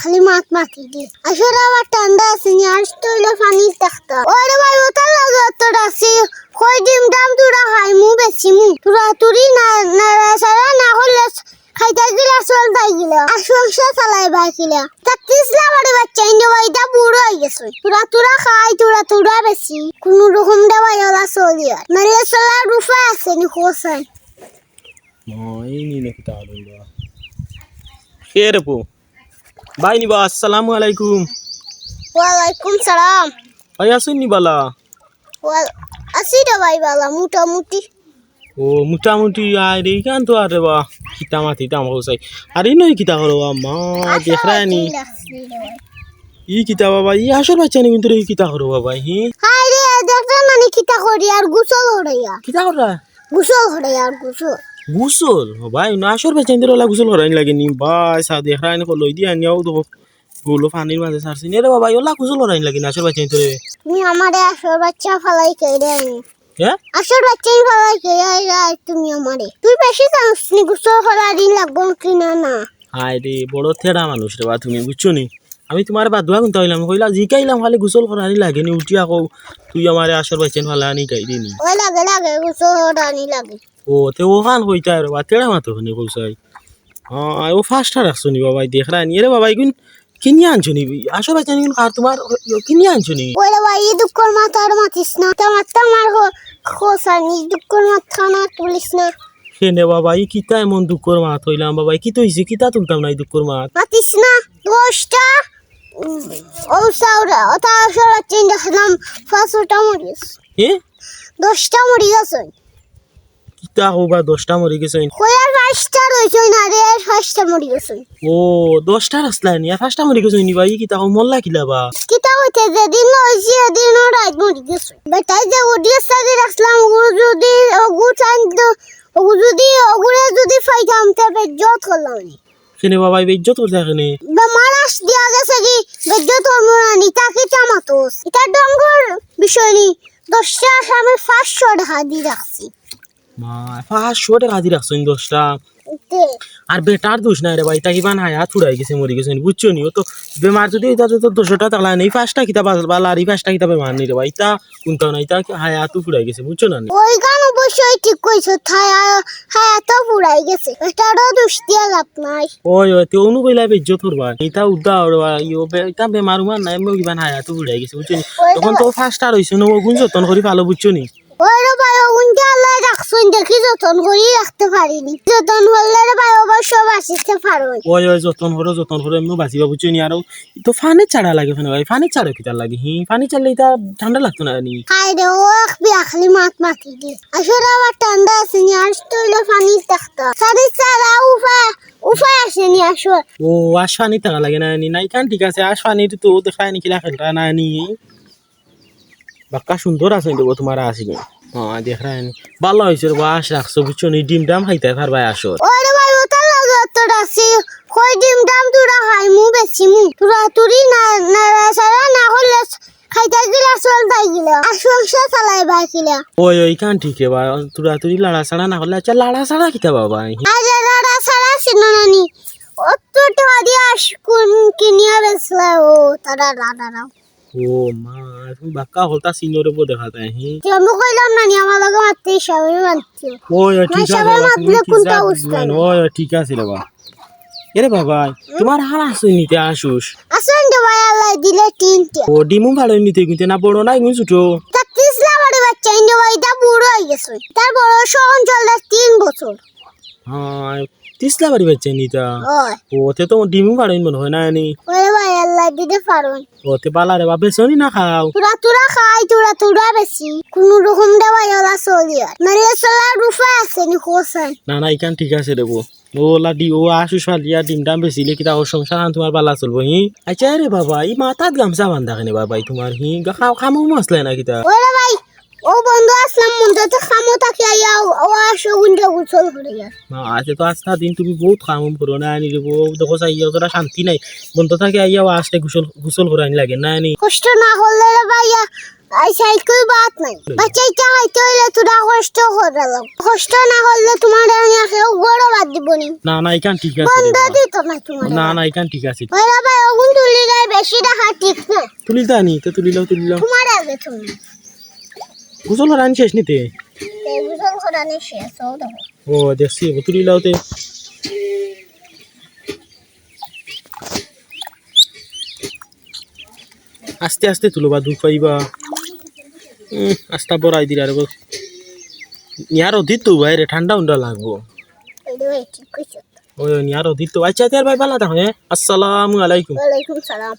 খালি মাত মাতি দি। আসলে আবার ঠান্ডা আছে নি আর তৈলে পানি দেখতা ওরে ভাই, ওটা লাগে তোর আছে। কই ডিম দাম তুরা খাই মু বেশি মু। তুরা তুরি না না, সারা না হলে খাইতে গিলা চল তাই গিলা। আর সংসার চালাই বাকিলা তাকিস না বাড়ি বাচ্চা, ইন্দে ভাইটা বুড়ো হয়ে গেছে। তুরা তুরা খাই, তুরা তুরা বেশি। কোনো রকম দেওয়া ওলা চলি আর নাহলে চলার রূপা আছে নি ভাই নিবা আসসালামু আলাইকুম। ওয়ালাইকুম সালাম। ভাই আসুন নি বালা ওয়াল আছি রে ভাই বালা মোটামুটি। ও মোটামুটি আরে কান তো আরে বা কিতা মাতি দাম হোসাই আরে নই কিতা করো মা দেখ রা নি। ই কিতা বাবা ই আসল বাচ্চা নি কিন্তু ই কিতা করো বাবা হি। হাই রে দেখতে মানে কিতা করি আর গুসল হড়াইয়া কিতা কররা গুসল হড়াইয়া আর গুসল গুসল ভাই না আসল বাচ্চা নি ওলা গুসল করাই লাগে নি ভাই সা দেখ রা নি কো লই দিয়া নিয়াও তো গুলো পানির মাঝে সারছি নে রে বাবা ওলা গুসল করাই লাগে না আসল বাচ্চা নি তোরে তুমি আমারে আসর বাচ্চা ফালাই কেড়ে আনি হ্যাঁ আসর বাচ্চাই ফালাই আইরা আর তুমি আমারে তুই বেশি জানিস নি গুসল হড়ারি লাগবো কিনা না হায় রে বড় থেড়া মানুষ রে বা তুমি বুঝছ নি আমি তোমার বাদুয়া কোনটা হইলাম কইলা জিকাইলাম খালি গোসল করানি লাগে নি উঠি আকৌ তুই আমারে আসর বাইছেন ভালো আনি গাই দিনি ওই লাগে লাগে গুসল হড়ানি লাগে ও তে ও খান কইতা রে বা তেড়া মাতো খানি কইছাই হ্যাঁ ও ফাস্টটা রাখছো নি বাবাই দেখ রা নি? রে বাবাই গুন কিনি আনছো নি? আসর বাইছেন গুন আর তোমার কিনি আনছো নি? ওই রে ভাই এই দুঃখর মাথার মাতিস না। তোমার তোমার খোসানি দুঃখর মাথা না তুলিস না। সেনে বাবা ই কিতা এমন দুঃখর মাত হইলাম বাবাই কি তো হইছে কিতা তুলতাম না এই দুঃখর মাত? মাতিস না দোষটা? ও সাউরা ওটা আসলে চেঞ্জ দেখলাম পাঁচশোটা মরিস। হে? দশটা মরি গেছে কিতা হবা দশটা মরি গেছে। কয়ার পাঁচটা রয়েছে না রে পাঁচটা মরি গেছে। ও দশটা রাস্তা নি পাঁচটা মরি গেছে নি ভাই কিতা মল্লা কিলা বা? কিতা হইতে যেদিন হয়েছে এদিন রাত মরি গেছে। বেটাই যে ওডিএস সারি রাখলাম ওগুলো যদি ওগু চান ওগু যদি ওগুলো যদি ফাইতাম তবে জত করলাম নি। সেনে বাবা ইজ্জত করতে এখানে মারাস দিয়া গেছে কি বেজ্জত হরমোনানি তাকে চামাতোস এটা ডঙ্গর বিষয় নি দশটা আমি পাঁচশো টাকা দিয়ে রাখছি পাঁচশো টাকা দিয়ে রাখছো দশটা আর বেটার দোষ নাই রে ভাই তাকে বান হায়া থুড়াই গেছে মরি গেছে বুঝছ নি? ও তো বেমার যদি এটা তো টাকা নেই পাঁচটা কিতাব বালা আর এই পাঁচটা কিতাবে নি রে ভাই? তা কোনটা নাই? তা হায়া তো গেছে বুঝছ না? ওই গান অবশ্যই ঠিক কইছো হায়া তো গেছে। এটারও দোষ দিয়া লাভ নাই। ওই ওই তে অনু কইলা করবা এটা উদ্দা ইও বে এটা বেমার উমার নাই মই কিবান হায়া তো ফুড়াই গেছে বুঝছ নি? তখন তো ফার্স্ট আর হইছে নো গুণ যতন করি ভালো বুঝছ নি? ভাই আল্লাহ রাখছুন দেখি যতন করি রাখতে পারিনি। যতন করলে রে ভাই অবশ্য বাঁচিতে পারো ওই ওই যতন যতন করো এমনি বাঁচিবা বুঝছ নি আর। তো ফানের চাড়া লাগে ফেনে ভাই ফানের চাড়া কিতা লাগে? হি ফানি চাড়লে এটা ঠান্ডা লাগতো না নি? হাই রে ও এক বিয়াখলি মাত মাতি দি আসলে আবার ঠান্ডা আছে নি আর দেখতা। সারি উফা উফা আসে নি আসল। ও আশ ফানি টাকা লাগে না নি? নাই কান ঠিক আছে আশ ফানি তো দেখায় নি কিলা খেলটা না নি? বাক্কা সুন্দর আছে দেবো তোমার আসি নি হ্যাঁ দেখ ভালো হয়েছে আশ রাখছো বুঝছ নি? ডিম ডাম খাইতে পারবা আসর ওরে ভাই ওটা লাগে তোর আছে। কই ডিম দাম তুরা খাই মু বেশি মু। তুরা তুরি না না সারা না হলে খাইতে গিলা চল তাই গিলা। আর সংসার চালাই বাকিলা ওই ওই কান ঠিক রে বা তুরা তুরি লাড়া সাড়া না হলে আচ্ছা লাড়া সাড়া কিতা বাবা তো আস কোন কিনিয়া বেসলা ও তারা ও মা তুমি বাক্কা হলতা সিনিয়রে বো দেখা যায় হি। আমি কইলাম না নি আমার লগে মারতে সবাই মারতে ওই ঠিক আছে সবাই কি কোনটা বুঝবেন, ওই ঠিক আছে রে বাবা এরে বাবা তোমার হার আসুন নিতে আসুস আসেন তো ভাই আল্লাহ দিলে তিনটে। ও ডিমু ভালো নিতে কিন্তু না বড় নাই গুণ ছোট তাকিস না বাড়ি বাচ্চা ইন্দো ভাইটা বুড়ো হয়ে গেছে তার বড় সহন চলতে তিন বছর হ্যাঁ তিসলা বাড়ি বাচ্চা নিতা ওতে তো ডিমু ভালো মনে হয় না নি ওরে ভাই আল্লাহ দিতে পারুন। ওতে বালা রে বাবা বেসনি না খাও? তুরা তুরা খাই তুরা তুরা বেশি। কোন রকম দেওয়া ওলা চলি নাহলে চলার রূপা আছে নি খোসান না না ইকান ঠিক আছে রে বো ও লাডি ও আসুস ফালিয়া ডিম ডাম বেশিলে কিতা ও সংসার আন তোমার বালা চলবো হি? আচ্ছা রে বাবা ই মাথাত গামছা বান্ধা কেনে বাবা তোমার হি? খাও খামো মাসলে না কিতা ওরে ভাই ও বন্ধু আসলাম মন্দিরতে খামো থাকি আইয়া ও আসো গুঞ্জা গুছল করে আজকে তো দিন তুমি বহুত কাম করো না আনি বউ দেখো চাইয়া তোরা শান্তি নাই। বন্ধ থাকে আইয়া আসতে গুসল গুসল করে আনি লাগে না আনি? কষ্ট না করলে রে ভাইয়া আই সাইড কই বাত নাই। বাচ্চা ইচ্ছা হইতে হইলে তোরা কষ্ট করে কষ্ট না করলে তোমার আমি কেউ গড় বাদ দিব নি। না না এখান ঠিক আছে বন্ধ। দিত না তোমার না না এখান ঠিক আছে। ওরা ভাই ওগুন তুলি গায়ে বেশি দেখা ঠিক না। তুলি তা নি তো তুলি লাও তুলি লাও তোমার আগে তুমি। গুসল করে আনি শেষ নিতে এই বুঝন করানি শেষ হও দেখো ও দেখছি ও তুলি লাও তে আস্তে আস্তে তুলো বা দুঃখ পাইবা উম, আস্তা বড়াই দিলা রে নিয়ার অধিত তো বাইরে ঠান্ডা উন্ডা লাগবো এই দেখো ঠিক কইছো ওই নিয়ার অধিত তো আচ্ছা তার ভাই ভালো থাকো হ্যাঁ আসসালামু আলাইকুম ওয়ালাইকুম সালাম